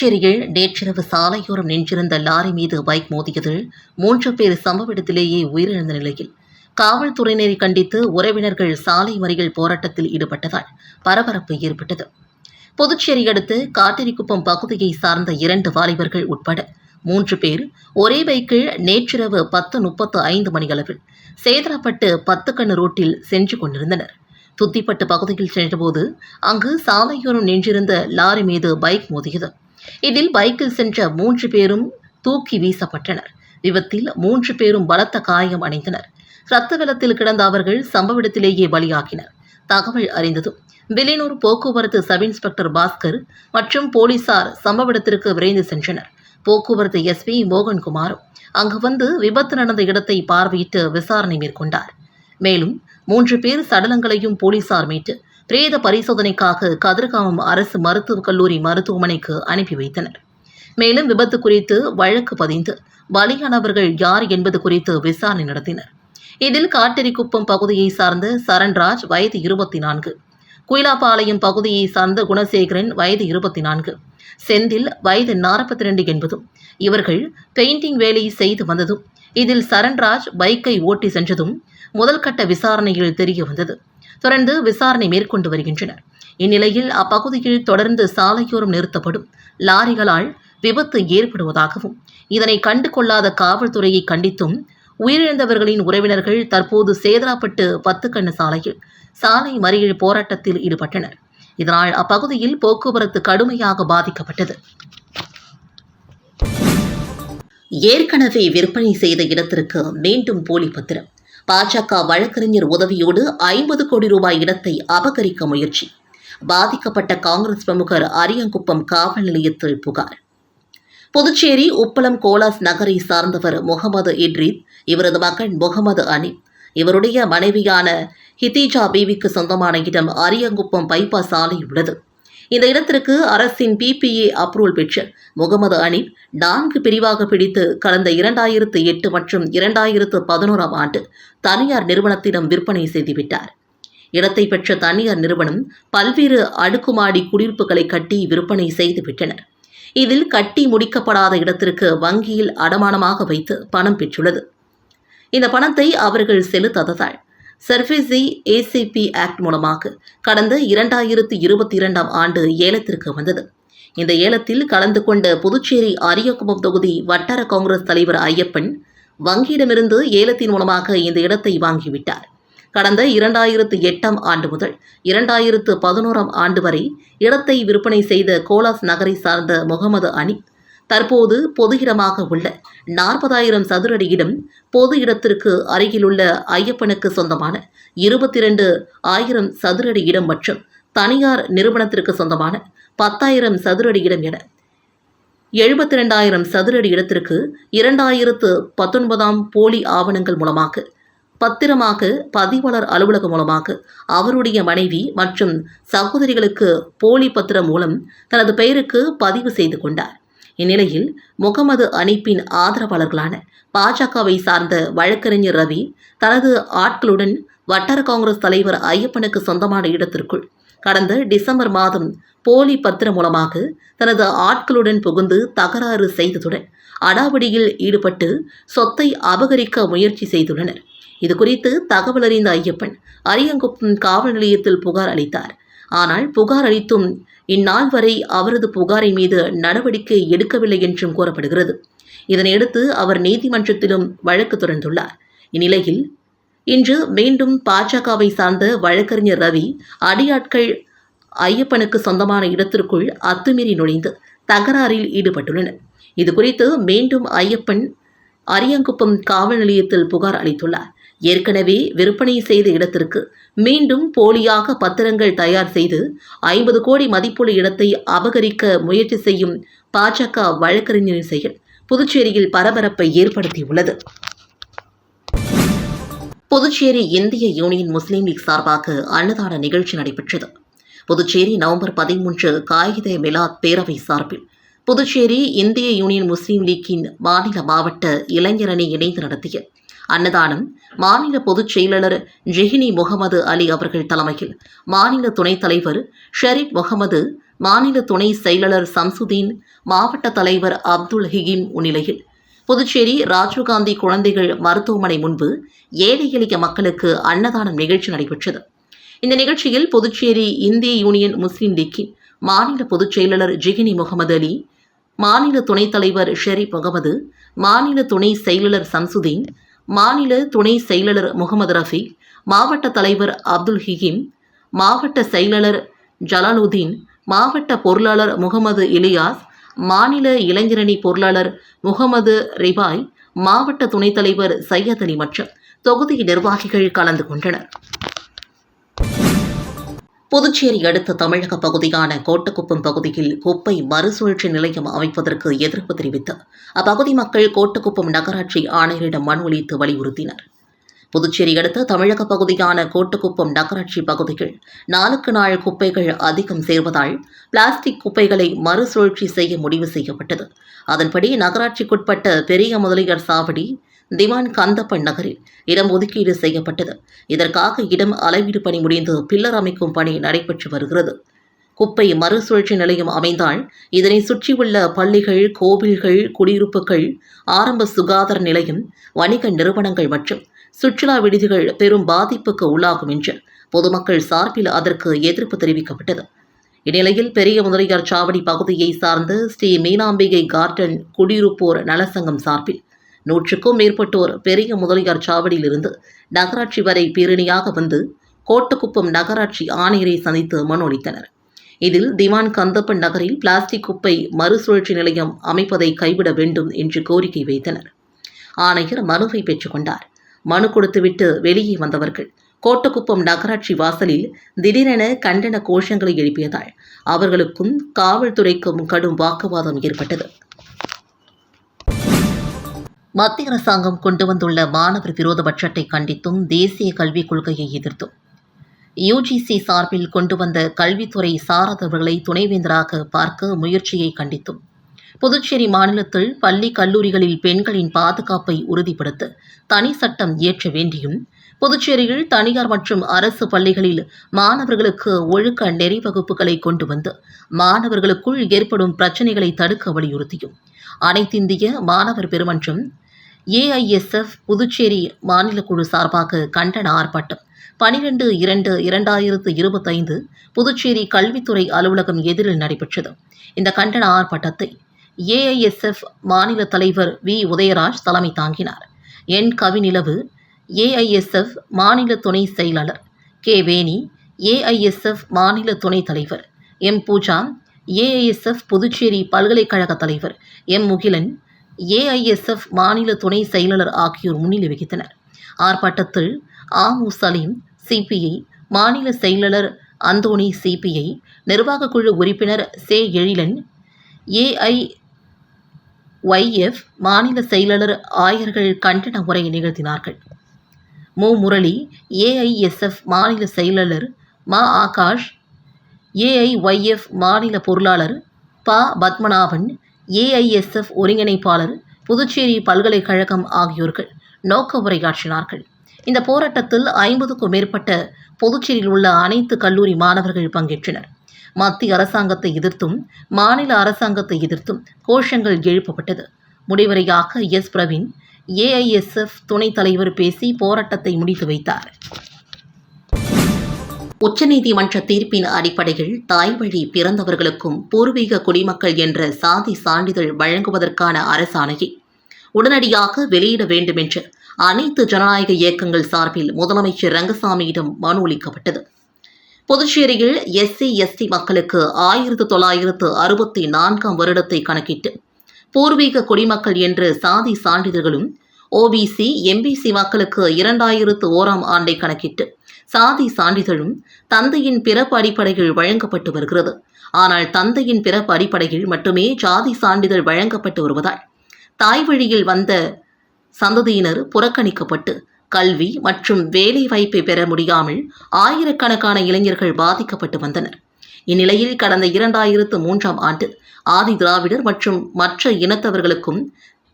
புதுச்சேரியில் நேற்றிரவு சாலையோரம் நின்றிருந்த லாரி மீது பைக் மோதியதில் மூன்று பேர் சம்பவ இடத்திலேயே உயிரிழந்த நிலையில் காவல்துறையினரை கண்டித்து உறவினர்கள் சாலை மறியல் போராட்டத்தில் ஈடுபட்டதால் பரபரப்பு ஏற்பட்டது. புதுச்சேரி அடுத்து காட்டிரிக்குப்பம் பகுதியை சார்ந்த இரண்டு வாலிபர்கள் உட்பட மூன்று பேர் ஒரே பைக்கில் நேற்றிரவு பத்து முப்பத்து ஐந்து மணியளவில் சேதராப்பட்டு பத்துக்கண்ணு ரோட்டில் சென்று கொண்டிருந்தனர். துத்திப்பட்டு பகுதியில் சென்றபோது அங்கு சாலையோரம் நின்றிருந்த லாரி மீது பைக் மோதியது. இதில் பைக்கில் சென்ற மூன்று பேரும் தூக்கி வீசப்பட்டனர். விபத்தில் மூன்று பேரும் பலத்த காயம் அடைந்தனர். இரத்த வெள்ளத்தில் கிடந்த அவர்கள் சம்பவ இடத்திலேயே பலியாகினர். தகவல் அறிந்ததும் விலையூர் போக்குவரத்து சப் இன்ஸ்பெக்டர் பாஸ்கர் மற்றும் போலீசார் சம்பவ இடத்திற்கு விரைந்து சென்றனர். போக்குவரத்து எஸ்பி மோகன்குமாரும் அங்கு வந்து விபத்து நடந்த இடத்தை பார்வையிட்டு விசாரணை மேற்கொண்டார். மேலும் மூன்று பேர் சடலங்களையும் போலீசார் மீட்டு பிரேத பரிசோதனைக்காக கதிர்காமம் அரசு மருத்துவக் கல்லூரி மருத்துவமனைக்கு அனுப்பி வைத்தனர். மேலும் விபத்து குறித்து வழக்கு பதிந்து பலியானவர்கள் யார் என்பது குறித்து விசாரணை நடத்தினர். இதில் காட்டேரிக்குப்பம் பகுதியை சார்ந்த சரண்ராஜ் வயது இருபத்தி நான்கு குயிலாப்பாளையம் பகுதியை சார்ந்த குணசேகரன் வயது இருபத்தி நான்கு செந்தில் வயது நாற்பத்தி ரெண்டு என்பதும் இவர்கள் பெயிண்டிங் வேலையை செய்து வந்ததும் இதில் சரண்ராஜ் பைக்கை ஓட்டி சென்றதும் முதல் கட்ட விசாரணையில் தெரிய வந்தது. தொடர்ந்து விசாரணை மேற்கொண்டு வருகின்றனர். இந்நிலையில் அப்பகுதியில் தொடர்ந்து சாலையோரம் நிறுத்தப்படும் லாரிகளால் விபத்து ஏற்படுவதாகவும் இதனை கண்டு கொள்ளாத காவல்துறையை கண்டித்தும் உயிரிழந்தவர்களின் உறவினர்கள் தற்போது சேதராப்பட்டு பத்துக்கண்ணு சாலையில் சாலை மறியல் போராட்டத்தில் ஈடுபட்டனர். இதனால் அப்பகுதியில் போக்குவரத்து கடுமையாக பாதிக்கப்பட்டது. ஏற்கனவே விற்பனை செய்த இடத்திற்கு மீண்டும் போலி பத்திரம். பாஜக வழக்கறிஞர் உதவியோடு ஐம்பது கோடி ரூபாய் இடத்தை அபகரிக்க முயற்சி. பாதிக்கப்பட்ட காங்கிரஸ் பிரமுகர் அரியங்குப்பம் காவல் நிலையத்தில் புகார். புதுச்சேரி உப்பளம் கோலாஸ் நகரை சார்ந்தவர் முகமது இட்ரீத் இவரது மகன் முகமது அனீப் இவருடைய மனைவியான ஹிதீஜா பீவிக்கு சொந்தமான இடம் அரியங்குப்பம் பைபாஸ் சாலை உள்ளது. இந்த இடத்திற்கு அரசின் பிபிஏ அப்ரூவல் பெற்ற முகமது அனீப் நான்கு பிரிவாக பிடித்து கடந்த இரண்டாயிரத்து எட்டு மற்றும் இரண்டாயிரத்து பதினோராம் ஆண்டு தனியார் நிறுவனத்திடம் விற்பனை செய்துவிட்டார் இடத்தை பெற்ற தனியார் நிறுவனம் பல்வேறு அடுக்குமாடி குடியிருப்புகளை கட்டி விற்பனை செய்துவிட்டனர் இதில் கட்டி முடிக்கப்படாத இடத்திற்கு வங்கியில் அடமானமாக வைத்து பணம் பெற்றுள்ளது. இந்த பணத்தை அவர்கள் செலுத்தாததால் சர்ஃபேசி ஏசிபி ஆக்ட் மூலமாக கடந்த இரண்டாயிரத்து இருபத்தி இரண்டாம் ஆண்டு ஏலத்திற்கு வந்தது. இந்த ஏலத்தில் கலந்து கொண்ட புதுச்சேரி அரியக்குப்பம் தொகுதி வட்டார காங்கிரஸ் தலைவர் ஐயப்பன் வங்கியிடமிருந்து ஏலத்தின் மூலமாக இந்த இடத்தை வாங்கிவிட்டார். கடந்த இரண்டாயிரத்து எட்டாம் ஆண்டு முதல் இரண்டாயிரத்து பதினோராம் ஆண்டு வரை இடத்தை விற்பனை செய்த கோலாஸ் நகரை சார்ந்த முகமது அனி தற்போது பொது இடமாக உள்ள நாற்பதாயிரம் சதுரடி இடம் பொது இடத்திற்கு அருகிலுள்ள ஐயப்பனுக்கு சொந்தமான இருபத்தி இரண்டு ஆயிரம் சதுரடி இடம் மற்றும் தனியார் நிறுவனத்திற்கு சொந்தமான பத்தாயிரம் சதுரடி இடம் என எழுபத்தி ரெண்டாயிரம் சதுரடி இடத்திற்கு இரண்டாயிரத்து பத்தொன்பதாம் போலி ஆவணங்கள் மூலமாக பத்திரமாக பதிவாளர் அலுவலகம் மூலமாக அவருடைய மனைவி மற்றும் சகோதரிகளுக்கு போலி பத்திரம் மூலம் தனது பெயருக்கு பதிவு செய்து கொண்டார். இந்நிலையில் முகமது அனீப்பின் ஆதரவாளர்களான பாஜகவை சார்ந்த வழக்கறிஞர் ரவி தனது ஆட்களுடன் வட்டார காங்கிரஸ் தலைவர் ஐயப்பனுக்கு சொந்தமான இடத்திற்குள் கடந்த டிசம்பர் மாதம் போலி பத்திரம் மூலமாக தனது ஆட்களுடன் புகுந்து தகராறு செய்ததுடன் அடாவடியில் ஈடுபட்டு சொத்தை அபகரிக்க முயற்சி செய்துள்ளனர். இதுகுறித்து தகவல் அறிந்த ஐயப்பன் அரியங்குப்பம் காவல் நிலையத்தில் புகார் அளித்தார். ஆனால் புகார் அளித்தும் இந்நாள் வரை அவரது புகாரின் மீது நடவடிக்கை எடுக்கவில்லை என்றும் கூறப்படுகிறது. இதனையடுத்து அவர் நீதிமன்றத்திலும் வழக்கு தொடர்ந்துள்ளார். இந்நிலையில் இன்று மீண்டும் பாஜகவை சார்ந்த வழக்கறிஞர் ரவி அடியாட்கள் ஐயப்பனுக்கு சொந்தமான இடத்திற்குள் அத்துமீறி நுழைந்து தகராறில் ஈடுபட்டுள்ளனர். இதுகுறித்து மீண்டும் ஐயப்பன் அரியங்குப்பம் காவல் நிலையத்தில் புகார் அளித்துள்ளார். ஏற்கனவே விற்பனை செய்த இடத்திற்கு மீண்டும் போலியாக பத்திரங்கள் தயார் செய்து ஐம்பது கோடி மதிப்புள்ள இடத்தை அபகரிக்க முயற்சி செய்யும் பாஜக வழக்கறிஞரின் செயல் புதுச்சேரியில் பரபரப்பை ஏற்படுத்தியுள்ளது. புதுச்சேரி இந்திய யூனியன் முஸ்லீம் லீக் சார்பாக அன்னதான நிகழ்ச்சி நடைபெற்றது. புதுச்சேரி நவம்பர் பதிமூன்று காகித மிலாத் பேரவை சார்பில் புதுச்சேரி இந்திய யூனியன் முஸ்லீம் லீக்கின் மாநில மாவட்ட இளைஞரணி இணைந்து நடத்திய அன்னதானம் மாநில பொதுச் செயலாளர் ஜெஹினி முகமது அலி அவர்கள் தலைமையில் மாநில துணைத் தலைவர் ஷெரீப் முகமது மாநில துணை செயலாளர் சம்சுதீன் மாவட்ட தலைவர் அப்துல் ஹிகிம் முன்னிலையில் புதுச்சேரி ராஜீவ்காந்தி குழந்தைகள் மருத்துவமனை முன்பு ஏழை எளிய மக்களுக்கு அன்னதானம் நிகழ்ச்சி நடைபெற்றது. இந்த நிகழ்ச்சியில் புதுச்சேரி இந்திய யூனியன் முஸ்லீம் லீக்கின் மாநில பொதுச் செயலாளர் ஜிகினி முகமது அலி மாநில துணைத் தலைவர் ஷெரீப் முகமது மாநில துணை செயலாளர் சம்சுதீன் மாநில துணை செயலாளர் முகமது ரஃபி மாவட்ட தலைவர் அப்துல் ஹிகிம் மாவட்ட செயலாளர் ஜலாலுதீன் மாவட்ட பொருளாளர் முகமது இலியாஸ் மாநில இளைஞரணி பொருளாளர் முகமது ரிபாய் மாவட்ட துணைத் தலைவர் சையத் அலி மற்றும் தொகுதி நிர்வாகிகள் கலந்து கொண்டனர். புதுச்சேரி அடுத்த தமிழக பகுதியான கோட்டக்குப்பம் பகுதியில் குப்பை மறுசுழற்சி நிலையம் அமைப்பதற்கு எதிர்ப்பு தெரிவித்து அப்பகுதி மக்கள் கோட்டக்குப்பம் நகராட்சி ஆணையரிடம் மனு அளித்து வலியுறுத்தினர். புதுச்சேரி அடுத்த தமிழக பகுதியான கோட்டக்குப்பம் நகராட்சி பகுதிகள் நாளுக்கு நாள் குப்பைகள் அதிகம் சேர்வதால் பிளாஸ்டிக் குப்பைகளை மறுசுழற்சி செய்ய முடிவு செய்யப்பட்டது. அதன்படி நகராட்சிக்குட்பட்ட பெரிய முதலியார் சாவடி திவான் கந்தப்பன் நகரில் இடம் ஒதுக்கீடு செய்யப்பட்டது. இதற்காக இடம் அளவீடு பணி முடிந்து பில்லர் அமைக்கும் பணி நடைபெற்று வருகிறது. குப்பை மறுசுழற்சி நிலையம் அமைந்தால் இதனை சுற்றியுள்ள பள்ளிகள் கோவில்கள் குடியிருப்புகள் ஆரம்ப சுகாதார நிலையம் வணிக நிறுவனங்கள் மற்றும் சுற்றுலா விடுதிகள் பெரும் பாதிப்புக்கு உள்ளாகும் என்று பொதுமக்கள் சார்பில் அதற்கு எதிர்ப்பு தெரிவிக்கப்பட்டது. இந்நிலையில் பெரிய முதலியார் சாவடி பகுதியை சார்ந்த ஸ்ரீ மீனாம்பிகை கார்டன் குடியிருப்போர் நலசங்கம் சார்பில் நூற்றுக்கும் மேற்பட்டோர் பெரிய முதலியார் சாவடியிலிருந்து நகராட்சி வரை பேரணியாக வந்து கோட்டுக்குப்பம் நகராட்சி ஆணையரை சந்தித்து மனு அளித்தனர் இதில் திவான் கந்தப்பன் நகரில் பிளாஸ்டிக் குப்பை மறுசுழற்சி நிலையம் அமைப்பதை கைவிட வேண்டும் என்று கோரிக்கை வைத்தனர். ஆணையர் மனுவை பெற்றுக்கொண்டார் மனு கொடுத்துவிட்டு வெளியே வந்தவர்கள் கோட்டக்குப்பம் நகராட்சி வாசலில் திடீரென கண்டன கோஷங்களை எழுப்பியதால் அவர்களுக்கும் காவல்துறைக்கும் கடும் வாக்குவாதம் ஏற்பட்டது. மத்திய அரசாங்கம் கொண்டு வந்துள்ள மாணவர் விரோத பட்ஜெட்டை கண்டித்தும் தேசிய கல்விக் கொள்கையை எதிர்த்தும். யுஜிசி சார்பில் கொண்டு வந்த கல்வித்துறை சாராதவர்களை துணைவேந்தராக பார்க்க முயற்சியை கண்டித்தும். புதுச்சேரி மாநிலத்தில் பள்ளி கல்லூரிகளில் பெண்களின் பாதுகாப்பை உறுதிப்படுத்த தனி சட்டம் இயற்ற வேண்டியும் புதுச்சேரியில் தனியார் மற்றும் அரசு பள்ளிகளில் மாணவர்களுக்கு ஒழுக்க நெறி வகுப்புகளை கொண்டு வந்து மாணவர்களுக்குள் ஏற்படும் பிரச்சினைகளை தடுக்க வலியுறுத்தியும். அனைத்திந்திய மாணவர் பெருமன்றம் ஏஐஎஸ்எஃப் புதுச்சேரி மாநில குழு சார்பாக கண்டன ஆர்ப்பாட்டம். பனிரெண்டு இரண்டு இரண்டாயிரத்து இருபத்தைந்து புதுச்சேரி கல்வித்துறை அலுவலகம் எதிரில் நடைபெற்றது. இந்த கண்டன ஆர்ப்பாட்டத்தை ஏஐஎஸ்எஃப் மாநில தலைவர் வி. உதயராஜ் தலைமை தாங்கினார். என். கவிநிலவு ஏஐஎஸ்எஃப் மாநில துணை செயலாளர் கே. வேணி ஏஐஎஸ்எஃப் மாநில துணைத் தலைவர் எம். பூஜா ஏஐஎஸ்எஃப் புதுச்சேரி பல்கலைக்கழக தலைவர் எம். முகிலன் ஏஐஎஸ்எஃப் மாநில துணை செயலாளர் ஆகியோர் முன்னிலை வகித்தனர். ஆர்ப்பாட்டத்தில் ஆமு சலீம் சிபிஐ மாநில செயலாளர் அந்தோணி சிபிஐ நிர்வாகக் குழு உறுப்பினர் சே எழிலன் ஏஐ ஒய்எஃப் மாநில செயலாளர் ஆயர்கள் கண்டன உரை நிகழ்த்தினார்கள். மு முரளி ஏஐஎஸ்எஃப் மாநில செயலாளர் மா ஆகாஷ் ஏஐஒய்எஃப் மாநில பொருளாளர் ப பத்மநாபன் ஏஐஎஸ்எஃப் ஒருங்கிணைப்பாளர் புதுச்சேரி பல்கலைக்கழகம் ஆகியோர்கள் நோக்க உரையாற்றினார்கள் இந்த போராட்டத்தில் ஐம்பதுக்கும் மேற்பட்ட புதுச்சேரியில் உள்ள அனைத்து கல்லூரி மாணவர்கள் பங்கேற்றனர். மத்திய அரசாங்கத்தை எதிர்த்தும் மாநில அரசாங்கத்தை எதிர்த்தும் கோஷங்கள் எழுப்பப்பட்டது. முடிவரையாக எஸ். பிரவீன் ஏஐஎஸ்எஃப் துணைத் தலைவர் பேசி போராட்டத்தை முடித்து வைத்தார். உச்சநீதிமன்ற தீர்ப்பின் அடிப்படையில் தாய்வழி பிறந்தவர்களுக்கும் பூர்வீக குடிமக்கள் என்ற சாதி சான்றிதழ் வழங்குவதற்கான அரசாணையை உடனடியாக வெளியிட வேண்டும் என்று அனைத்து ஜனநாயக இயக்கங்கள் சார்பில் முதலமைச்சர் ரங்கசாமியிடம் மனு அளிக்கப்பட்டது. புதுச்சேரியில் எஸ்சி எஸ்டி மக்களுக்கு ஆயிரத்து தொள்ளாயிரத்து அறுபத்தி நான்காம் வருடத்தை கணக்கிட்டு பூர்வீக குடிமக்கள் என்று சாதி சான்றிதழ்களும் ஓபிசி எம்பிசி மக்களுக்கு இரண்டாயிரத்து ஓராம் ஆண்டை கணக்கிட்டு சாதி சான்றிதழும் தந்தையின் பிறப்பு அடிப்படையில் வழங்கப்பட்டு வருகிறது. ஆனால் தந்தையின் பிறப்பு அடிப்படையில் மட்டுமே ஜாதி சான்றிதழ் வழங்கப்பட்டு வருவதால் தாய் வழியில் வந்த சந்ததியினர் புறக்கணிக்கப்பட்டு கல்வி மற்றும் வேலை வாய்ப்பை பெற முடியாமல் ஆயிரக்கணக்கான இளைஞர்கள் பாதிக்கப்பட்டு வந்தனர். இந்நிலையில் கடந்த இரண்டாயிரத்து மூன்றாம் ஆண்டு ஆதி திராவிடர் மற்றும் மற்ற இனத்தவர்களுக்கும்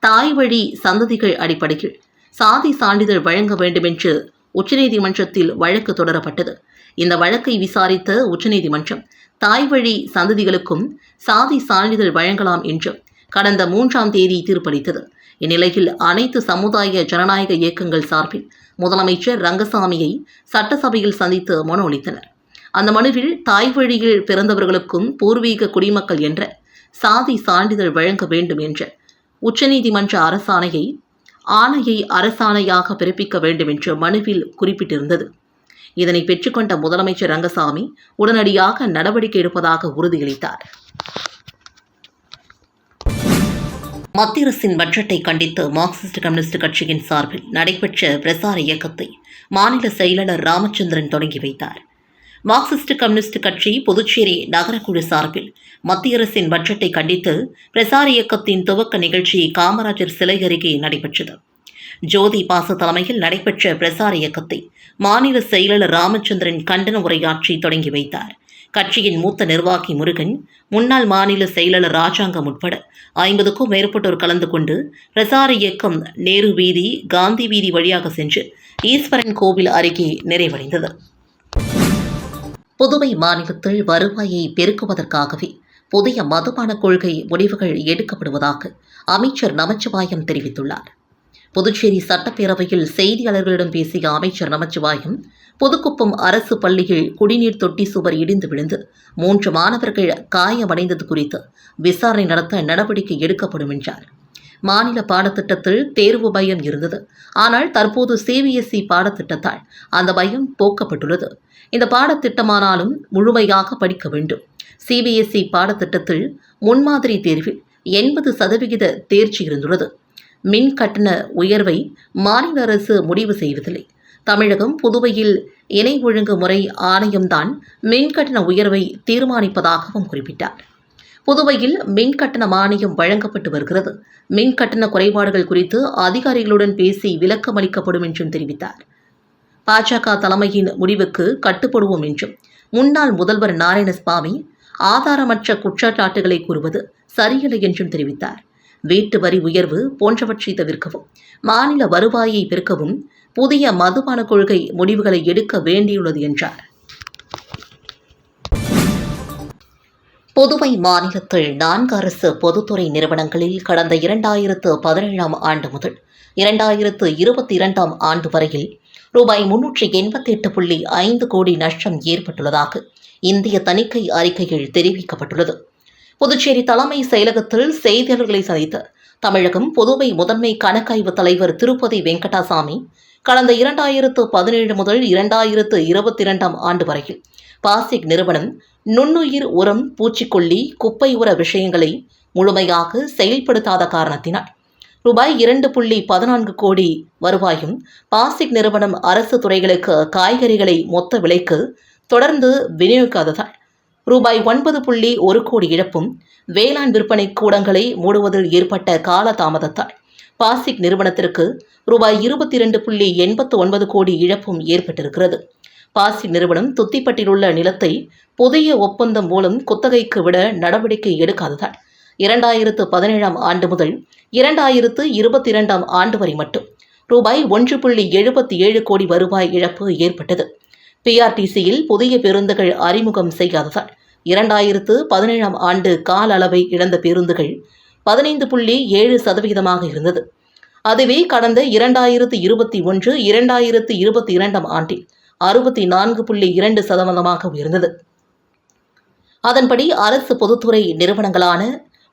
தாய் வழி சந்ததிகள் அடிப்படையில் சாதி சான்றிதழ் வழங்க வேண்டுமென்று உச்சநீதிமன்றத்தில் வழக்கு தொடரப்பட்டது. இந்த வழக்கை விசாரித்த உச்சநீதிமன்றம் தாய் வழி சந்ததிகளுக்கும் சாதி சான்றிதழ் வழங்கலாம் என்று கடந்த மூன்றாம் தேதி தீர்ப்பளித்தது. இந்நிலையில் அனைத்து சமுதாய ஜனநாயக இயக்கங்கள் சார்பில் முதலமைச்சர் ரங்கசாமியை சட்டசபையில் சந்தித்து மனு அளித்தனர். அந்த மனுவில் தாய் வழியில் பிறந்தவர்களுக்கும் பூர்வீக குடிமக்கள் என்ற சாதி சான்றிதழ் வழங்க வேண்டும் என்ற உச்சநீதிமன்ற அரசாணையை ஆணையை அரசாணையாக பிறப்பிக்க வேண்டும் என்று மனுவில் குறிப்பிட்டிருந்தது. இதனை பெற்றுக்கொண்ட முதலமைச்சர் ரங்கசாமி உடனடியாக நடவடிக்கை எடுப்பதாக உறுதியளித்தார். மத்திய அரசின் பட்ஜெட்டை கண்டித்து மார்க்சிஸ்ட் கம்யூனிஸ்ட் கட்சியின் சார்பில் நடைபெற்ற பிரசார இயக்கத்தை மாநில செயலாளர் ராமச்சந்திரன் தொடங்கி வைத்தார். மார்க்சிஸ்ட் கம்யூனிஸ்ட் கட்சி புதுச்சேரி நகரக்குழு சார்பில் மத்திய அரசின் பட்ஜெட்டை கண்டித்து பிரசார இயக்கத்தின் துவக்க நிகழ்ச்சி காமராஜர் சிலை அருகே நடைபெற்றது. ஜோதி பாச தலைமையில் நடைபெற்ற பிரசார இயக்கத்தை மாநில செயலாளர் ராமச்சந்திரன் கண்டன உரையாற்றி தொடங்கி வைத்தார். கட்சியின் மூத்த நிர்வாகி முருகன் முன்னாள் மாநில செயலாளர் ராஜாங்கம் உட்பட ஐம்பதுக்கும் மேற்பட்டோர் கலந்து கொண்டு பிரசார இயக்கம் நேரு வீதி காந்தி வீதி வழியாக சென்று ஈஸ்வரன் கோவில் அருகே நிறைவடைந்தது. புதுவை மாநிலத்தில் வருவாயை பெருக்குவதற்காகவே புதிய மதுபான கொள்கை முடிவுகள் எடுக்கப்படுவதாக அமைச்சர் நமச்சிவாயம் தெரிவித்துள்ளார். புதுச்சேரி சட்டப்பேரவையில் செய்தியாளர்களிடம் பேசிய அமைச்சர் நமச்சிவாயம் புதுக்குப்பம் அரசு பள்ளியில் குடிநீர் தொட்டி சுவர் இடிந்து விழுந்து மூன்று மாணவர்கள் காயமடைந்தது குறித்து விசாரணை நடத்த நடவடிக்கை எடுக்கப்படும் என்றார். மாநில பாடத்திட்டத்தில் தேர்வு பயம் இருந்தது. ஆனால் தற்போது சிபிஎஸ்இ பாடத்திட்டத்தால் அந்த பயம் போக்கப்பட்டுள்ளது. இந்த பாடத்திட்டமானாலும் முழுமையாக படிக்க வேண்டும். சிபிஎஸ்இ பாடத்திட்டத்தில் முன்மாதிரி தேர்வில் எண்பது சதவிகித தேர்ச்சி இருந்துள்ளது. மின் கட்டண உயர்வை மாநில அரசு முடிவு செய்வதில்லை. தமிழகம் புதுவையில் இணை ஒழுங்கு முறை ஆணையம்தான் மின் கட்டண உயர்வை தீர்மானிப்பதாகவும் குறிப்பிட்டார். புதுவையில் மின் கட்டண மானியம் வழங்கப்பட்டு வருகிறது. மின் கட்டண குறைபாடுகள் குறித்து அதிகாரிகளுடன் பேசி விளக்கம் அளிக்கப்படும் என்றும் தெரிவித்தார். பாஜக தலைமையின் முடிவுக்கு கட்டுப்படுவோம் என்றும். முன்னாள் முதல்வர் நாராயணசாமி ஆதாரமற்ற குற்றச்சாட்டுகளை கூறுவது சரியில்லை என்றும் தெரிவித்தார். வீட்டு வரி உயர்வு போன்றவற்றை தவிர்க்கவும் மாநில வருவாயை பெருக்கவும் புதிய மதுபான கொள்கை முடிவுகளை எடுக்க வேண்டியுள்ளது என்றார். புதுவை மாநிலத்தில் நான்கு அரசு பொதுத்துறை நிறுவனங்களில் கடந்த இரண்டாயிரத்து பதினேழாம் ஆண்டு முதல் இரண்டாயிரத்து இருபத்தி இரண்டாம் ஆண்டு வரையில் ரூபாய் முன்னூற்றி எண்பத்தி எட்டு புள்ளி ஐந்து கோடி நஷ்டம் ஏற்பட்டுள்ளதாக இந்திய தணிக்கை அறிக்கையில் தெரிவிக்கப்பட்டுள்ளது. புதுச்சேரி தலைமை செயலகத்தில் செய்தியாளர்களை சந்தித்த தமிழகம் புதுவை முதன்மை கணக்காய்வு தலைவர் திருப்பதி வெங்கடாசாமி கடந்த இரண்டாயிரத்து பதினேழு முதல் இரண்டாயிரத்து இருபத்தி இரண்டாம் ஆண்டு வரையில் பாசிக் நிறுவனம் நுண்ணுயிர் உரம் பூச்சிக்கொல்லி குப்பை உர விஷயங்களை முழுமையாக செயல்படுத்தாத காரணத்தினால் ரூபாய் இரண்டு புள்ளி பதினான்கு கோடி வருவாயும் பாசிக் நிறுவனம் அரசு துறைகளுக்கு காய்கறிகளை மொத்த விலைக்கு தொடர்ந்து விநியோகிக்காததால் ரூபாய் ஒன்பது புள்ளி ஒரு கோடி இழப்பும் வேளாண் விற்பனை கூடங்களை மூடுவதில் ஏற்பட்ட கால தாமதத்தால் பாசிக் நிறுவனத்திற்கு ரூபாய் இருபத்தி இரண்டு புள்ளி எண்பத்து ஒன்பது கோடி இழப்பும் ஏற்பட்டிருக்கிறது. பாசிக் நிறுவனம் துத்திப்பட்டிலுள்ள நிலத்தை புதிய ஒப்பந்தம் மூலம் குத்தகைக்கு விட நடவடிக்கை எடுக்காததால் இரண்டாயிரத்து பதினேழாம் ஆண்டு முதல் இரண்டாயிரத்து இருபத்தி இரண்டாம் ஆண்டு வரை மட்டும் ரூபாய் ஒன்று புள்ளி எழுபத்தி ஏழு கோடி வருவாய் இழப்பு ஏற்பட்டது. பிஆர்டிசியில் புதிய பேருந்துகள் அறிமுகம் செய்யாததால் இரண்டாயிரத்து பதினேழாம் ஆண்டு கால அளவை இழந்த பேருந்துகள் பதினைந்து புள்ளி ஏழு சதவிகிதமாக இருந்தது. அதுவே கடந்த இரண்டாயிரத்து இருபத்தி ஒன்று இரண்டாயிரத்து இருபத்தி இரண்டாம் ஆண்டில் அறுபத்தி நான்கு புள்ளி இரண்டு சதவீதமாக உயர்ந்தது. அதன்படி அரசு பொதுத்துறை நிறுவனங்களான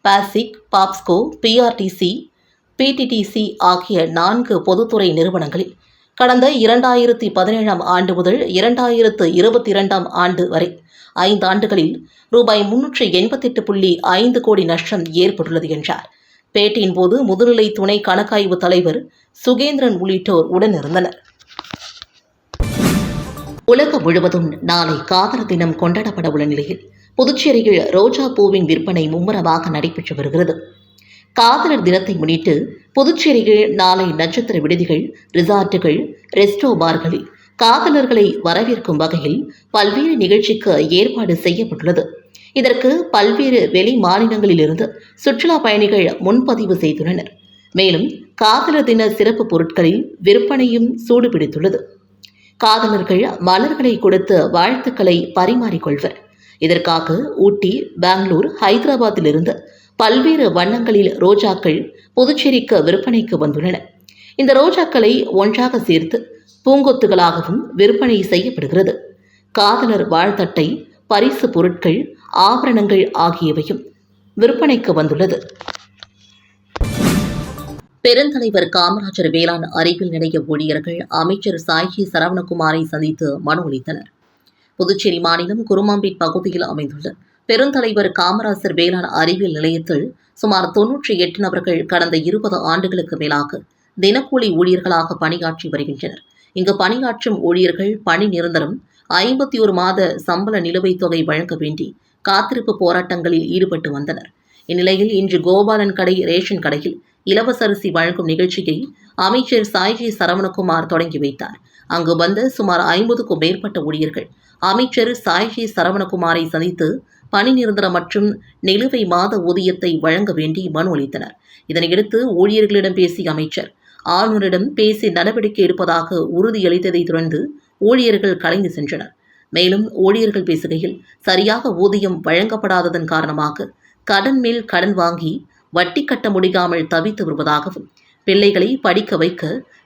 பாசிக் பாப்ஸ்கோ பிஆர்டிசி பிடிடிசி ஆகிய நான்கு பொதுத்துறை நிறுவனங்களில் கடந்த இரண்டாயிரத்தி பதினேழாம் ஆண்டு முதல் இரண்டாயிரத்து இருபத்தி இரண்டாம் ஆண்டு வரை ஐந்தாண்டுகளில் ரூபாய் முன்னூற்றி எண்பத்தெட்டு புள்ளி ஐந்து கோடி நஷ்டம் ஏற்பட்டுள்ளது என்றார். பேட்டியின் போது முதுநிலை துணை கணக்காய்வு தலைவர் சுகேந்திரன் உள்ளிட்டோர் உடனிருந்தனர் உலகம் முழுவதும் நாளை காதலர் தினம் கொண்டாடப்பட உள்ள நிலையில் புதுச்சேரியில் ரோஜா பூவின் விற்பனை மும்முரமாக நடைபெற்று வருகிறது. காதலர் தினத்தை முன்னிட்டு புதுச்சேரியில் நாளை நட்சத்திர விடுதிகள் ரிசார்ட்டுகள் ரெஸ்டோ பார்களில் காதலர்களை வரவேற்கும் வகையில் பல்வேறு நிகழ்ச்சிக்கு ஏற்பாடு செய்யப்பட்டுள்ளது. இதற்கு பல்வேறு வெளி மாநிலங்களிலிருந்து சுற்றுலா பயணிகள் முன்பதிவு செய்துள்ளனர். மேலும் காதலர் தின சிறப்பு பொருட்களில் விற்பனையும் சூடுபிடித்துள்ளது. காதலர்கள் மலர்களை கொடுத்து வாழ்த்துக்களை பரிமாறிக்கொள்வர். இதற்காக ஊட்டி பெங்களூர் ஹைதராபாத்திலிருந்து பல்வேறு வண்ணங்களில் ரோஜாக்கள் புதுச்சேரிக்கு விற்பனைக்கு வந்துள்ளன. இந்த ரோஜாக்களை ஒன்றாக சேர்த்து பூங்கொத்துகளாகவும் விற்பனை செய்யப்படுகிறது. காதலர் வாழ்த்தட்டை பரிசு பொருட்கள் ஆபரணங்கள் ஆகியவையும் விற்பனைக்கு வந்துள்ளது. பெருந்தலைவர் காமராஜர் வேளாண் அறிவியல் நிலைய ஊழியர்கள் அமைச்சர் சாய்ஜி சரவணகுமாரை சந்தித்து மனு அளித்தனர். புதுச்சேரி மாநிலம் குருமாம்பேட் பகுதியில் அமைந்துள்ள பெருந்தலைவர் காமராஜர் வேளாண் அறிவியல் நிலையத்தில் சுமார் தொன்னூற்றி எட்டு நபர்கள் கடந்த இருபது ஆண்டுகளுக்கு மேலாக தினக்கூலி ஊழியர்களாக பணியாற்றி வருகின்றனர். இங்கு பணியாற்றும் ஊழியர்கள் பணி நிரந்தரம் ஐம்பத்தி ஒரு மாத சம்பள நிலுவைத் தொகை வழங்க வேண்டி காத்திருப்பு போராட்டங்களில் ஈடுபட்டு வந்தனர். இந்நிலையில் இன்று கோபாலன் கடை ரேஷன் கடையில் இலவச அரிசி வழங்கும் நிகழ்ச்சியை அமைச்சர் சாய்ஜி சரவணகுமார் தொடங்கி வைத்தார். அங்கு வந்த சுமார் ஐம்பதுக்கும் மேற்பட்ட ஊழியர்கள் அமைச்சர் சாய்ஜி சரவணகுமாரை சந்தித்து பணி நிரந்தரம் மற்றும் நிலுவை மாத ஊதியத்தை வழங்க வேண்டி மனு அளித்தனர். இதனையடுத்து ஊழியர்களிடம் பேசிய அமைச்சர் ஆளுநரிடம் பேசி நடவடிக்கை எடுப்பதாக உறுதியளித்ததைத் தொடர்ந்து ஊழியர்கள் கலைந்து சென்றனர். மேலும் ஊழியர்கள் பேசுகையில் சரியாக ஊதியம் வழங்கப்படாததன் காரணமாக கடன் மேல் கடன் வாங்கி வட்டி கட்ட முடியாமல் தவித்து வருவதாகவும் பிள்ளைகளை படிக்க வைக்க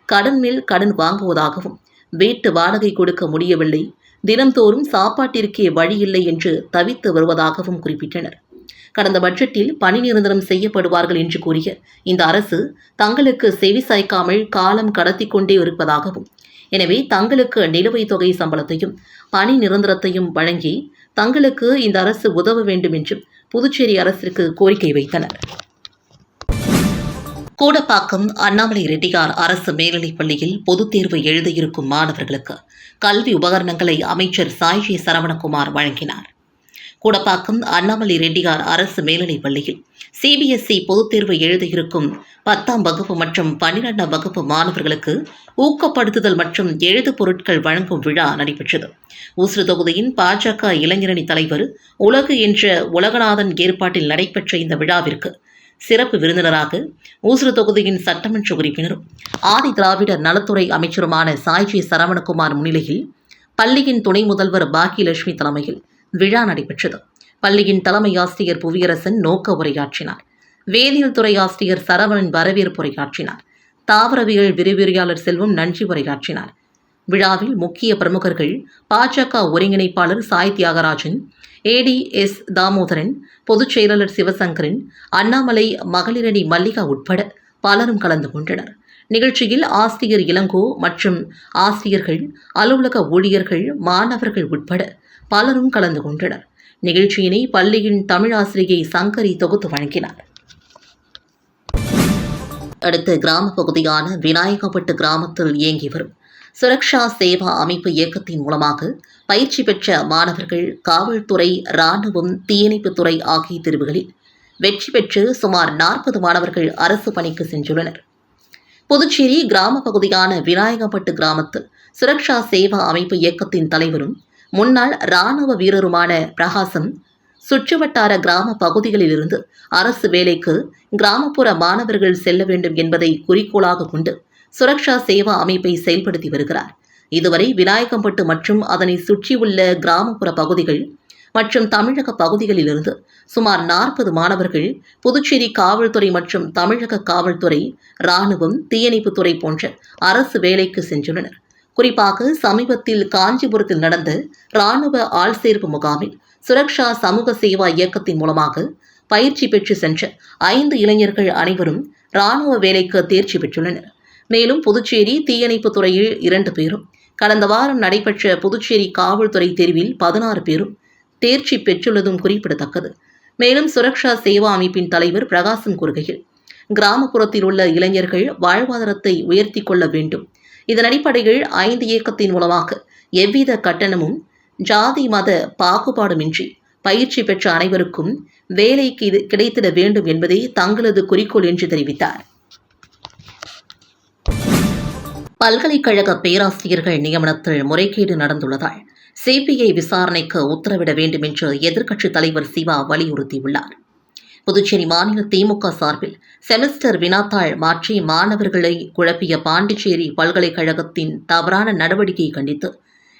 கடன் மேல் கடன் வாங்குவதாகவும் வீட்டு வாடகை கொடுக்க முடியவில்லை தினந்தோறும் சாப்பாட்டிற்கே வழியில்லை என்று தவித்து வருவதாகவும் குறிப்பிட்டனர். கடந்த பட்ஜெட்டில் பணி நிரந்தரம் செய்யப்படுவார்கள் என்று கூறிய இந்த அரசு தங்களுக்கு செவி சாய்க்காமல் காலம் கடத்தி கொண்டே இருப்பதாகவும் எனவே தங்களுக்கு நிலுவைத் தொகை சம்பளத்தையும் பணி நிரந்தரத்தையும் வழங்கி தங்களுக்கு இந்த அரசு உதவ வேண்டும் என்றும் புதுச்சேரி அரசிற்கு கோரிக்கை வைத்தனர். கூடப்பாக்கம் அண்ணாமலை ரெட்டியார் அரசு மேல்நிலைப் பள்ளியில் பொதுத் தேர்வு எழுத இருக்கும் மாணவர்களுக்கு கல்வி உபகரணங்களை அமைச்சர் சாய்ஜி சரவணகுமார் வழங்கினார். கூடப்பாக்கம் அண்ணாமலை ரெட்டியார் அரசு மேல்நிலைப் பள்ளியில் சிபிஎஸ்இ பொதுத் தேர்வு எழுத இருக்கும் பத்தாம் வகுப்பு மற்றும் பன்னிரெண்டாம் வகுப்பு மாணவர்களுக்கு ஊக்கப்படுத்துதல் மற்றும் எழுது பொருட்கள் வழங்கும் விழா நடைபெற்றது. ஊசுறு தொகுதியின் பாஜக இளைஞரணி தலைவர் உலகு என்ற உலகநாதன் ஏற்பாட்டில் நடைபெற்ற இந்த விழாவிற்கு சிறப்பு விருந்தினராக ஊசுறு தொகுதியின் சட்டமன்ற உறுப்பினரும் ஆதி திராவிடர் நலத்துறை அமைச்சருமான சாய்ஜி சரவணகுமார் முன்னிலையில் பள்ளியின் துணை முதல்வர் பாக்கியலட்சுமி தலைமையில் விழா நடைபெற்றது. பள்ளியின் தலைமை ஆசிரியர் புவியரசன் நோக்க உரையாற்றினார். வேதியியல் துறை ஆசிரியர் சரவணன் வரவேற்பு உரையாற்றினார். தாவரவியல் விரிவுரையாளர் செல்வம் நன்றி உரையாற்றினார். விழாவில் முக்கிய பிரமுகர்கள் பாஜக ஒருங்கிணைப்பாளர் Sai Thiyagarajan A D S Damodaran பொதுச் செயலாளர் சிவசங்கரன் அண்ணாமலை மகளிரணி மல்லிகா உட்பட பலரும் கலந்து கொண்டனர். நிகழ்ச்சியில் ஆசிரியர் இளங்கோ மற்றும் ஆசிரியர்கள் அலுவலக ஊழியர்கள் மாணவர்கள் உட்பட பலரும் கலந்து கொண்டனர். நிகழ்ச்சியினை பள்ளியின் தமிழ் ஆசிரியை சங்கரி தொகுத்து வழங்கினார். அடுத்து கிராம பகுதியான விநாயகப்பட்டு கிராமத்தில் இயங்கி வரும் சுரக்ஷா சேவா அமைப்பு இயக்கத்தின் மூலமாக பயிற்சி பெற்ற மாணவர்கள் காவல்துறை இராணுவம் தீயணைப்புத்துறை ஆகிய பிரிவுகளில் வெற்றி பெற்று சுமார் நாற்பது மாணவர்கள் அரசு பணிக்கு சென்றுள்ளனர். புதுச்சேரி கிராம பகுதியான விநாயகப்பட்டு கிராமத்தில் சுரக்ஷா சேவா அமைப்பு இயக்கத்தின் தலைவரும் முன்னாள் இராணுவ வீரருமான பிரகாசம் சுற்றுவட்டார கிராம பகுதிகளிலிருந்து அரசு வேலைக்கு கிராமப்புற மாணவர்கள் செல்ல வேண்டும் என்பதை குறிக்கோளாக கொண்டு சுரக்ஷா சேவா அமைப்பை செயல்படுத்தி வருகிறார். இதுவரை விநாயகம்பட்டு மற்றும் அதனை சுற்றியுள்ள கிராமப்புற பகுதிகள் மற்றும் தமிழக பகுதிகளிலிருந்து சுமார் நாற்பது மாணவர்கள் புதுச்சேரி காவல்துறை மற்றும் தமிழக காவல்துறை இராணுவம் தீயணைப்புத்துறை போன்ற அரசு வேலைக்கு சென்றுள்ளனர். குறிப்பாக சமீபத்தில் காஞ்சிபுரத்தில் நடந்த இராணுவ ஆள்சேர்ப்பு முகாமில் சுரக்ஷா சமூக சேவா இயக்கத்தின் மூலமாக பயிற்சி பெற்று சென்ற ஐந்து இளைஞர்கள் அனைவரும் இராணுவ வேலைக்கு தேர்ச்சி பெற்றுள்ளனர். மேலும் புதுச்சேரி தீயணைப்பு துறையில் இரண்டு பேரும். கடந்த வாரம் நடைபெற்ற புதுச்சேரி காவல்துறை தேர்வில் பதினாறு பேரும் தேர்ச்சி பெற்றுள்ளதும் குறிப்பிடத்தக்கது. மேலும் சுரக்ஷா சேவா அமைப்பின் தலைவர் பிரகாசம் கூறுகையில் கிராமப்புறத்தில் உள்ள இளைஞர்கள் வாழ்வாதாரத்தை உயர்த்தி கொள்ள வேண்டும். இதன் அடிப்படையில் ஐந்து இயக்கத்தின் மூலமாக எவ்வித கட்டணமும் ஜாதி மத பாகுபாடுமின்றி பயிற்சி பெற்ற அனைவருக்கும் வேலை கிடைத்திட வேண்டும் என்பதே தங்களது குறிக்கோள் என்று தெரிவித்தார். பல்கலைக்கழக பேராசிரியர்கள் நியமனத்தில் முறைகேடு நடந்துள்ளதால் சிபிஐ விசாரணைக்கு உத்தரவிட வேண்டும் என்று எதிர்க்கட்சித் தலைவர் சிவா வலியுறுத்தியுள்ளார். புதுச்சேரி மாநில திமுக சார்பில் செமஸ்டர் வினாத்தாள் மாற்றி மாணவர்களை குழப்பிய பாண்டிச்சேரி பல்கலைக்கழகத்தின் தவறான நடவடிக்கையை கண்டித்து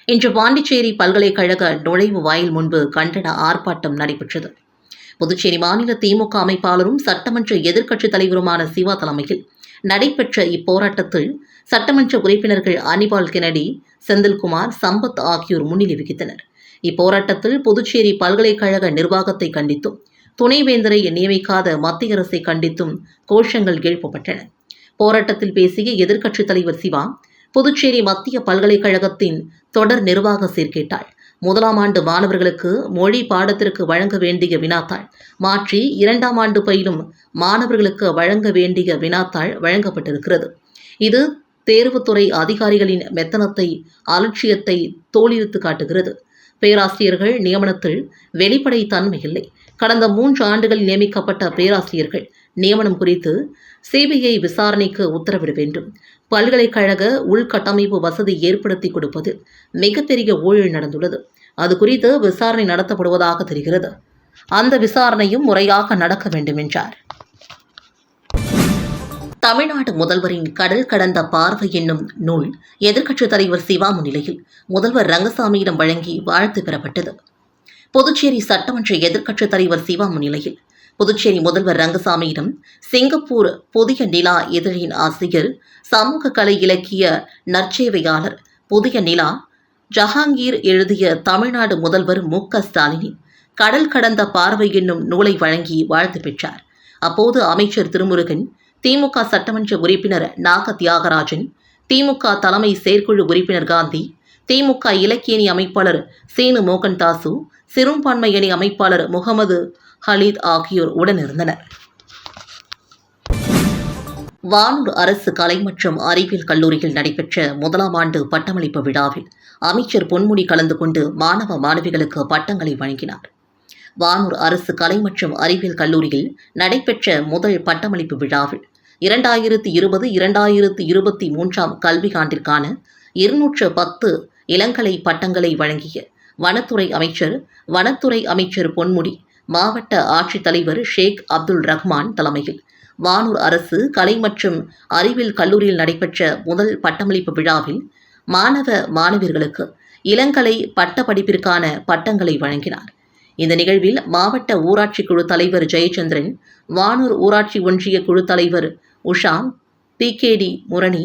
இன்று பாண்டிச்சேரி பல்கலைக்கழக நுழைவு வாயில் முன்பு கண்டன ஆர்ப்பாட்டம் நடைபெற்றது. புதுச்சேரி மாநில திமுக அமைப்பாளரும் சட்டமன்ற எதிர்க்கட்சித் தலைவருமான சிவா தலைமையில் நடைபெற்ற இப்போராட்டத்தில் சட்டமன்ற உறுப்பினர்கள் அனிபால் கெனடி செந்தில்குமார் சம்பத் ஆகியோர் முன்னிலை வகித்தனர். இப்போராட்டத்தில் புதுச்சேரி பல்கலைக்கழக நிர்வாகத்தை கண்டித்தும் துணைவேந்தரை நியமிக்காத மத்திய அரசை கண்டித்தும் கோஷங்கள் எழுப்பப்பட்டன. போராட்டத்தில் பேசிய எதிர்க்கட்சித் தலைவர் சிவா புதுச்சேரி மத்திய பல்கலைக்கழகத்தின் தொடர் நிர்வாக சீர்கேட்டாள் முதலாம் ஆண்டு மாணவர்களுக்கு மொழி பாடத்திற்கு வழங்க வேண்டிய வினாத்தாள். மாற்றி இரண்டாம் ஆண்டு பயிலும் மாணவர்களுக்கு வழங்க வேண்டிய வினாத்தாள் வழங்கப்பட்டிருக்கிறது. இது தேர்வுத்துறை அதிகாரிகளின் மெத்தனத்தை அலட்சியத்தை தோலிருத்து காட்டுகிறது. பேராசிரியர்கள் நியமனத்தில் வெளிப்படை தன்மை இல்லை கடந்த மூன்று ஆண்டுகளில் நியமிக்கப்பட்ட பேராசிரியர்கள் நியமனம் குறித்து சிபிஐ விசாரணைக்கு உத்தரவிட வேண்டும். பல்கலைக்கழக உள்கட்டமைப்பு வசதி ஏற்படுத்தி கொடுப்பது மிகப்பெரிய ஊழல் நடந்துள்ளது. அது குறித்து விசாரணை நடத்தப்படுவதாக தெரிகிறது. அந்த விசாரணையும் முறையாக நடக்க வேண்டும் என்றார் தமிழ்நாடு முதல்வரின் கடல் கடந்த பார்வை என்னும் நூல் எதிர்க்கட்சித் தலைவர் சிவா முன்னிலையில் முதல்வர் ரங்கசாமியிடம் வழங்கி வாழ்த்து பெறப்பட்டது. புதுச்சேரி சட்டமன்ற எதிர்க்கட்சித் தலைவர் சிவா முன்னிலையில் புதுச்சேரி முதல்வர் ரங்கசாமியிடம் சிங்கப்பூர் புதிய நிலா இதழின் ஆசிரியர் சமூக கலை இலக்கிய நற்சேவையாளர் புதிய நிலா ஜஹாங்கீர் எழுதிய தமிழ்நாடு முதல்வர் மு. க. ஸ்டாலினின் கடல் கடந்த பார்வை என்னும் நூலை வழங்கி வாழ்த்து பெற்றார். அப்போது அமைச்சர் திருமுருகன் திமுக சட்டமன்ற உறுப்பினர் நாக தியாகராஜன் திமுக தலைமை செயற்குழு உறுப்பினர் காந்தி திமுக இலக்கியணி அமைப்பாளர் சீனு மோகன் தாசு சிறுபான்மையணி அமைப்பாளர் முகமது ஹலீத் ஆகியோர் உடனிருந்தனர். வானூர் அரசு கலை மற்றும் அறிவியல் கல்லூரியில் நடைபெற்ற முதலாம் ஆண்டு பட்டமளிப்பு விழாவில் அமைச்சர் பொன்முடி கலந்து கொண்டு மாணவ மாணவிகளுக்கு பட்டங்களை வழங்கினார். வானூர் அரசு கலை மற்றும் அறிவியல் கல்லூரியில் நடைபெற்ற முதல் பட்டமளிப்பு விழாவில் இரண்டாயிரத்தி இருபது இரண்டாயிரத்தி இருபத்தி மூன்றாம் கல்வியாண்டிற்கான இருநூற்று பத்து இளங்கலை பட்டங்களை வழங்கிய வனத்துறை அமைச்சர் வனத்துறை அமைச்சர் பொன்முடி மாவட்ட ஆட்சித்தலைவர் ஷேக் அப்துல் ரஹ்மான் தலைமையில் வானூர் அரசு கலை மற்றும் அறிவியல் கல்லூரியில் நடைபெற்ற முதல் பட்டமளிப்பு விழாவில் மாணவ மாணவியர்களுக்கு இளங்கலை பட்ட படிப்பிற்கான பட்டங்களை வழங்கினார். இந்த நிகழ்வில் மாவட்ட ஊராட்சி குழு தலைவர் ஜெயச்சந்திரன் வானூர் ஊராட்சி ஒன்றிய குழு தலைவர் உஷா பிகேடி முரணி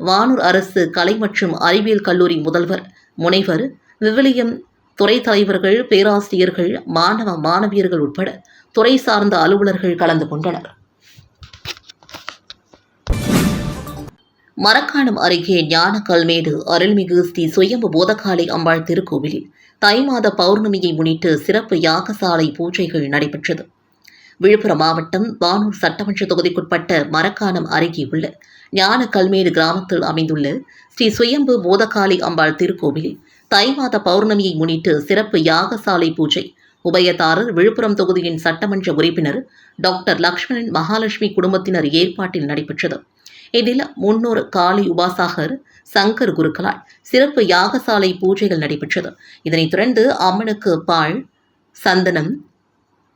வானூர் அரசு கலை மற்றும் அறிவியல் கல்லூரி முதல்வர் முனைவர் விவிலியம் துறை தலைவர்கள் பேராசிரியர்கள் மாணவ மாணவியர்கள் உட்பட துறை சார்ந்த அலுவலர்கள் கலந்து கொண்டனர். மரக்காணம் அருகே ஞான கல்மேடு அருள்மிகு ஸ்ரீ சுயம்பு போதகாலை அம்பாள் திருக்கோவிலில் தை மாத பௌர்ணமியை முன்னிட்டு சிறப்பு யாகசாலை பூஜைகள் நடைபெற்றது. விழுப்புரம் மாவட்டம் வானூர் சட்டமன்ற தொகுதிக்குட்பட்ட மரக்காணம் அருகே உள்ள ஞான கல்மேடு கிராமத்தில் அமைந்துள்ள ஸ்ரீ சுயம்பு போதகாளி அம்பாள் திருக்கோவிலில் தை மாத பௌர்ணமியை முன்னிட்டு சிறப்பு யாகசாலை பூஜை. உபயதாரர் விழுப்புரம் தொகுதியின் சட்டமன்ற உறுப்பினர் டாக்டர் லக்ஷ்மணன் மகாலட்சுமி குடும்பத்தினர் ஏற்பாட்டில் நடைபெற்றது. இதில் முன்னோர் காளி உபாசாகர் சங்கர் குருக்களால் சிறப்பு யாகசாலை பூஜைகள் நடைபெற்றது. இதனைத் தொடர்ந்து அம்மனுக்கு பால் சந்தனம்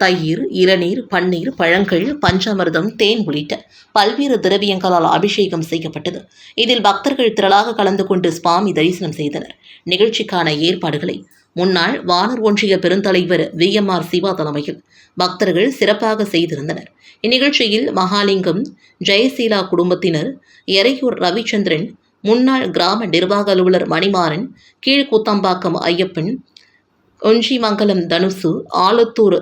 தயிர் இளநீர் பன்னீர் பழங்கள் பஞ்சாமிர்தம் தேன் உள்ளிட்ட பல்வேறு திரவியங்களால் அபிஷேகம் செய்யப்பட்டது. இதில் பக்தர்கள் திரளாக கலந்து கொண்டு சுவாமி தரிசனம் செய்தனர். நிகழ்ச்சிக்கான ஏற்பாடுகளை முன்னாள் வானர் ஒன்றிய பெருந்தலைவர் வி. எம். ஆர். சிவா தலைமையில் பக்தர்கள் சிறப்பாக செய்திருந்தனர். இந்நிகழ்ச்சியில் மகாலிங்கம் ஜெயசீலா குடும்பத்தினர் எறையூர் ரவிச்சந்திரன் முன்னாள் கிராம நிர்வாக அலுவலர் மணிமாறன் கீழ்கூத்தம்பாக்கம் ஐயப்பன் ஒஞ்சிமங்கலம் தனுசு ஆலத்தூர்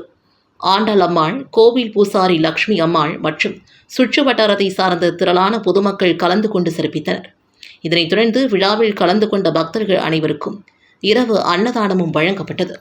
ஆண்டலம்மாள் கோவில் பூசாரி லக்ஷ்மி அம்மாள் மற்றும் சுற்று வட்டாரத்தை சார்ந்த திரளான பொதுமக்கள் கலந்து கொண்டு சிறப்பித்தனர். இதனைத் தொடர்ந்து விழாவில் கலந்து கொண்ட பக்தர்கள் அனைவருக்கும் இரவு அன்னதானமும் வழங்கப்பட்டது.